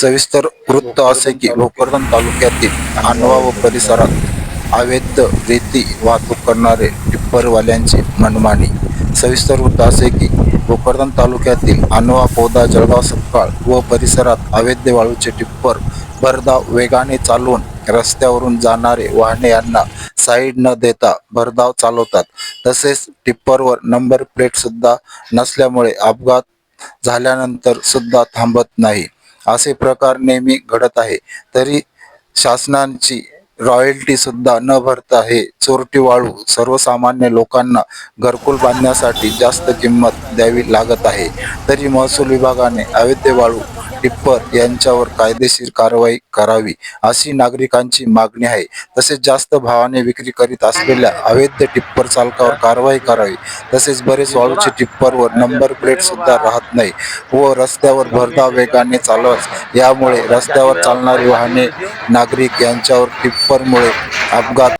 सविस्तर वृत्त असे की भोकरदन तालुक्यातील आणवा व परिसरात अवैध रेती वाहतूक करणारे टिप्परवाल्यांची मनमानी. सविस्तर वृत्त असे की भोकरदन तालुक्यातील आणवा पोदा जळगाव सपकाळ व परिसरात अवैध वाळूचे टिप्पर भरधाव वेगाने चालवून रस्त्यावरून जाणारे वाहने यांना साईड न देता भरधाव चालवतात. तसेच टिप्परवर नंबर प्लेट सुद्धा नसल्यामुळे अपघात झाल्यानंतर सुद्धा थांबत नाही. असे प्रकार नेहमी घडत आहे. तरी शासनांची रॉयल्टी सुद्धा न भरता हे चोरटी वाळू सर्वसामान्य लोकांना घरकुल बांधण्यासाठी जास्त किंमत द्यावी लागत आहे. तरी महसूल विभागाने अवैध वाळू टिप्पर यांच्यावर कायदेशीर कारवाई करावी अशी नागरिकांची मागणी आहे. तसेच जास्त भावाने विक्री करीत असलेल्या अवैध टिप्पर चालकावर कारवाई करावी. तसेच बरेच वाळूचे टिप्परवर नंबर प्लेट सुद्धा राहत नाही व रस्त्यावर भरधाव वेगाने चालवत यामुळे रस्त्यावर चालणारी वाहने नागरिक यांच्यावर टिप्परमुळे अपघात